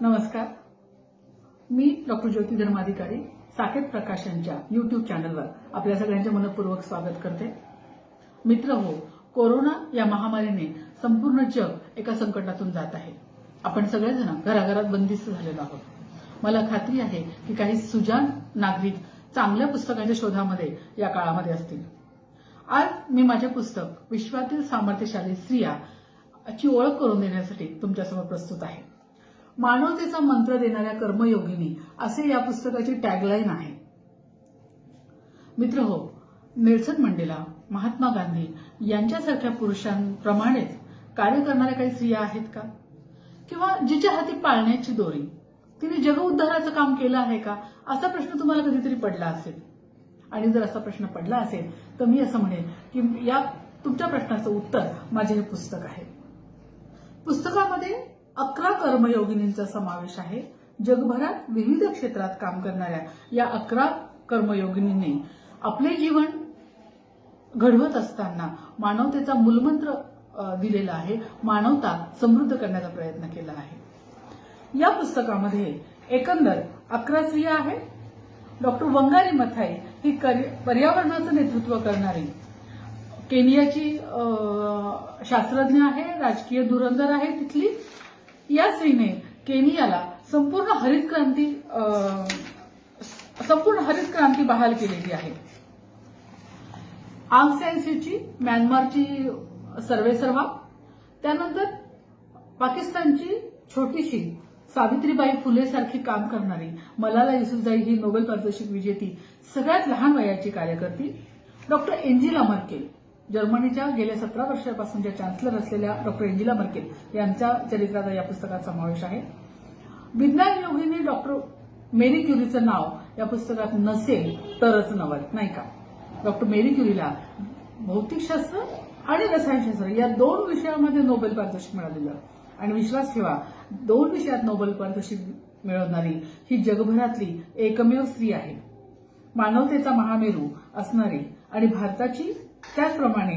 नमस्कार. मी डॉक्टर ज्योती धर्माधिकारी साकेत प्रकाशनच्या युट्यूब चॅनलवर आपल्या सगळ्यांचे मनपूर्वक स्वागत करते. मित्र हो कोरोना या महामारीने संपूर्ण जग एका संकटातून जात आहे. आपण सगळेजण घराघरात बंदिस्त झालेलो आहोत. मला खात्री आहे की काही सुजान नागरिक चांगल्या पुस्तकांच्या शोधामध्ये या काळामध्ये असतील. आज मी माझे पुस्तक विश्वातील सामर्थ्यशाली स्त्रिया ची ओळख करून देण्यासाठी तुमच्यासमोर प्रस्तुत आहे. मानवतेचा मंत्र देणाऱ्या कर्मयोगिनी असे या पुस्तकाची टॅगलाईन आहे. मित्र हो नेल्सन मंडेला महात्मा गांधी यांच्यासारख्या पुरुषांप्रमाणेच कार्य करणाऱ्या काही स्त्रिया आहेत का? किंवा जिच्या हाती पाळण्याची दोरी? तिने जगउद्धाराचं काम केलं आहे का? असा प्रश्न तुम्हाला कधीतरी पडला असेल. आणि जर असा प्रश्न पडला असेल तर मी असं म्हणेन की या तुमच्या प्रश्नाचं उत्तर माझे हे पुस्तक आहे. पुस्तकामध्ये अकरा कर्मयोगिनींचा समावेश आहे. जगभरात विविध क्षेत्रात काम करणाऱ्या या अकरा कर्मयोगिनींनी आपले जीवन घडवत असताना मानवतेचा मूलमंत्र दिलेला आहे. मानवता समृद्ध करण्याचा प्रयत्न केला आहे. या पुस्तकामध्ये एकंदर अकरा स्त्रिया आहेत. डॉक्टर वंगारी मथाई ही पर्यावरणाचं नेतृत्व करणारी. केनियाची शास्त्रज्ञ आहे राजकीय धुरंधर आहे तिथली. या स्त्रीने केनियाला संपूर्ण हरित क्रांती संपूर्ण हरित क्रांती बहाल केलेली आहे. आंग सॅन सूची म्यानमारची सर्वेसर्वा त्यानंतर पाकिस्तानची छोटीशी सावित्रीबाई फुले सारखी काम करणारी मलाला युसुफजाई ही नोबेल पारितोषिक विजेती सगळ्यात लहान वयाची कार्यकर्ती डॉक्टर एंजिला मर्केल. जर्मनीच्या गेल्या सतरा वर्षापासूनच्या चान्सलर असलेल्या डॉक्टर एंजिला मर्केल यांच्या चरित्राचा या पुस्तकात समावेश आहे. विज्ञान योगीने डॉक्टर मेरी क्युरीचं नाव या पुस्तकात नसेल तरच नवल नाही का? डॉक्टर मेरी क्युरीला भौतिकशास्त्र आणि रसायनशास्त्र या दोन विषयामध्ये नोबेल पारितोषिक मिळालेलं. आणि विश्वास ठेवा दोन विषयात नोबेल पारितोषिक मिळवणारी ही जगभरातली एकमेव स्त्री आहे. मानवतेचा महामेरू असणारी आणि भारताची त्याचप्रमाणे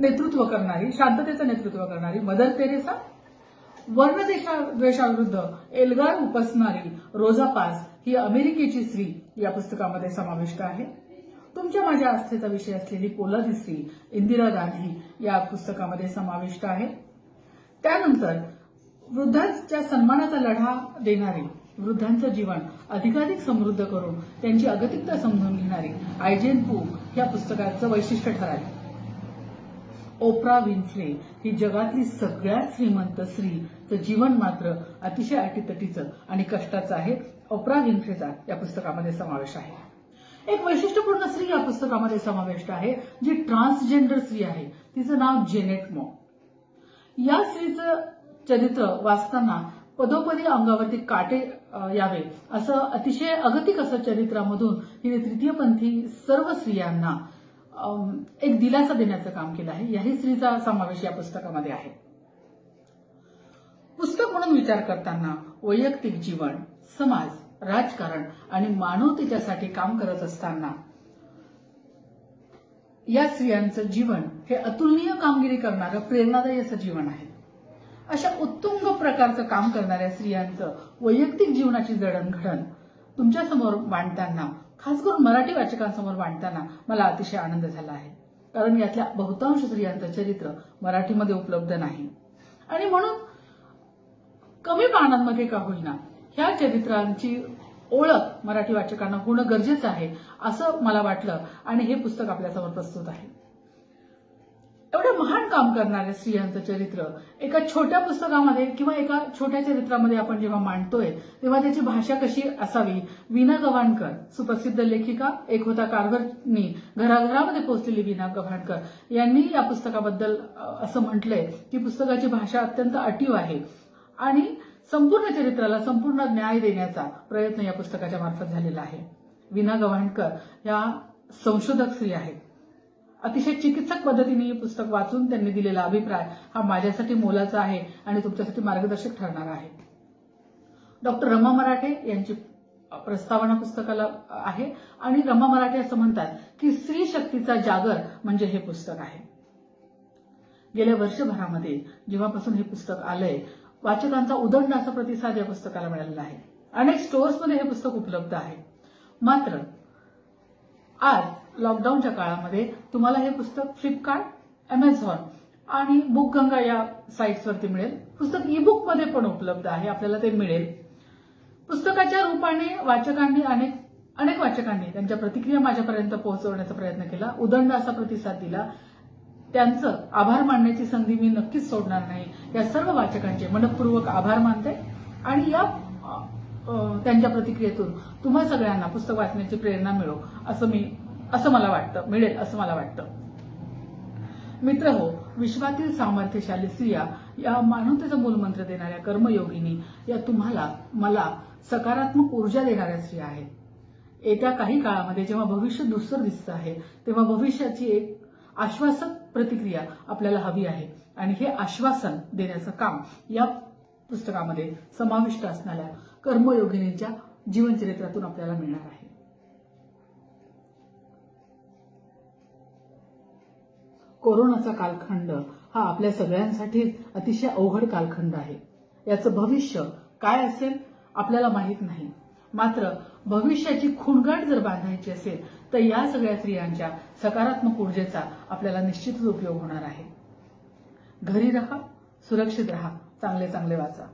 नेतृत्व करणारी शांततेचं नेतृत्व करणारी मदर तेरेसा वर्णदेशाद्वेषाविरुद्ध एल्गार उपसणारी रोझा पास ही अमेरिकेची स्त्री या पुस्तकामध्ये समाविष्ट आहे. तुमच्या माझ्या आस्थेचा विषय असलेली पोलादी स्त्री इंदिरा गांधी या पुस्तकामध्ये समाविष्ट आहे. त्यानंतर वृद्धांच्या सन्मानाचा लढा देणारी वृद्धांचं जीवन अधिकाधिक समृद्ध करून त्यांची अगतिकता समजून घेणारी आयजेन पू या पुस्तकाचं वैशिष्ट्य ठरावे. ओप्रा विन्फ्ले ही जगातली सगळ्यात श्रीमंत स्त्रीचं जीवन मात्र अतिशय अटीतटीचं आणि कष्टाचं आहे. ओप्रा विन्फ्लेचा या पुस्तकामध्ये समावेश आहे. एक वैशिष्ट्यपूर्ण स्त्री या पुस्तकामध्ये समाविष्ट आहे जी ट्रान्सजेंडर स्त्री आहे. तिचं नाव जेनेट मॉ. या स्त्रीचं चरित्र वाचताना पदोपदी अंगावरती काटे यावे. असं अतिशय अगतिक असं चरित्रामधून हिने तृतीयपंथी सर्व स्त्रियांना एक दिलासा देण्याचं काम केलं आहे. याही स्त्रीचा समावेश या पुस्तकामध्ये आहे. पुस्तक म्हणून विचार करताना वैयक्तिक जीवन समाज राजकारण आणि मानवतेच्यासाठी काम करत असताना या स्त्रियांचं जीवन हे अतुलनीय कामगिरी करणारं प्रेरणादायी असं जीवन आहे. अशा उत्तुंग प्रकारचं काम करणाऱ्या स्त्रियांचं वैयक्तिक जीवनाची जडणघडण तुमच्यासमोर मांडताना खास करून मराठी वाचकांसमोर मांडताना मला अतिशय आनंद झाला आहे. कारण यातल्या बहुतांश स्त्रियांचं चरित्र मराठीमध्ये उपलब्ध नाही. आणि म्हणून कमी पानांमध्ये का होईना ह्या चरित्रांची ओळख मराठी वाचकांना होणं गरजेचं आहे असं मला वाटलं आणि हे पुस्तक आपल्यासमोर प्रस्तुत आहे. एवढं महान काम करणाऱ्या स्त्रियांचं चरित्र एका छोट्या पुस्तकामध्ये किंवा एका छोट्या चरित्रामध्ये आपण जेव्हा मांडतोय तेव्हा त्याची भाषा कशी असावी? वीणा गव्हाणकर सुप्रसिद्ध लेखिका एक होता कारभारनी घराघरामध्ये पोहोचलेली वीणा गव्हाणकर. यांनी या पुस्तकाबद्दल असं म्हटलंय की पुस्तकाची भाषा अत्यंत अटीव आहे. आणि संपूर्ण चरित्राला संपूर्ण न्याय देण्याचा प्रयत्न या पुस्तकाच्या मार्फत झालेला आहे. विना गव्हाणकर या संशोधक स्त्री आहेत. अतिशय चिकित्सक पद्धतीने हे पुस्तक वाचून त्यांनी दिलेला अभिप्राय हा माझ्यासाठी मोलाचा आहे आणि तुमच्यासाठी मार्गदर्शक ठरणार आहे. डॉक्टर रमा मराठे यांची प्रस्तावना पुस्तकाला आहे आणि रमा मराठे असं म्हणतात की स्त्री शक्तीचा जागर म्हणजे हे पुस्तक आहे. गेल्या वर्षभरामध्ये जेव्हापासून हे पुस्तक आलंय वाचकांचा उदंड असा प्रतिसाद या पुस्तकाला मिळालेला आहे. अनेक स्टोअर्समध्ये हे पुस्तक उपलब्ध आहे. मात्र आज लॉकडाऊनच्या काळामध्ये तुम्हाला हे पुस्तक फ्लिपकार्ट अमेझॉन आणि बुक गंगा या साईट्सवरती मिळेल. पुस्तक ई बुकमध्ये पण उपलब्ध आहे आपल्याला ते मिळेल. पुस्तकाच्या रूपाने वाचकांनी अनेक अनेक वाचकांनी त्यांच्या प्रतिक्रिया माझ्यापर्यंत पोहोचवण्याचा प्रयत्न केला उदंड असा प्रतिसाद दिला. त्यांचं आभार मानण्याची संधी मी नक्कीच सोडणार नाही. या सर्व वाचकांचे मनपूर्वक आभार मानते आणि या त्यांच्या प्रतिक्रियेतून तुम्हा सगळ्यांना पुस्तक वाचण्याची प्रेरणा मिळो असं मी असं मला वाटतं मिळेल असं मला वाटतं. मित्र हो विश्वातील सामर्थ्यशाली स्त्रिया या मानवतेचा मूलमंत्र देणाऱ्या कर्मयोगिनी या तुम्हाला मला सकारात्मक ऊर्जा देणाऱ्या स्त्रिया आहेत. येत्या काही काळामध्ये जेव्हा भविष्य दुसरं दिसतं आहे तेव्हा भविष्याची एक आश्वासक प्रतिक्रिया आपल्याला हवी आहे. आणि हे आश्वासन देण्याचं काम या पुस्तकामध्ये समाविष्ट असणाऱ्या कर्मयोगिनीच्या जीवनचरित्रातून आपल्याला मिळणार आहे. कोरोनाचा कालखंड हा आपल्या सगळ्यांसाठी अतिशय अवघड कालखंड आहे. याचं भविष्य काय असेल आपल्याला माहीत नाही. मात्र भविष्याची खुणगाट जर बांधायची असेल तर या सगळ्या स्त्रियांच्या सकारात्मक ऊर्जेचा आपल्याला निश्चितच उपयोग होणार आहे. घरी राहा सुरक्षित राहा चांगले चांगले वाचा.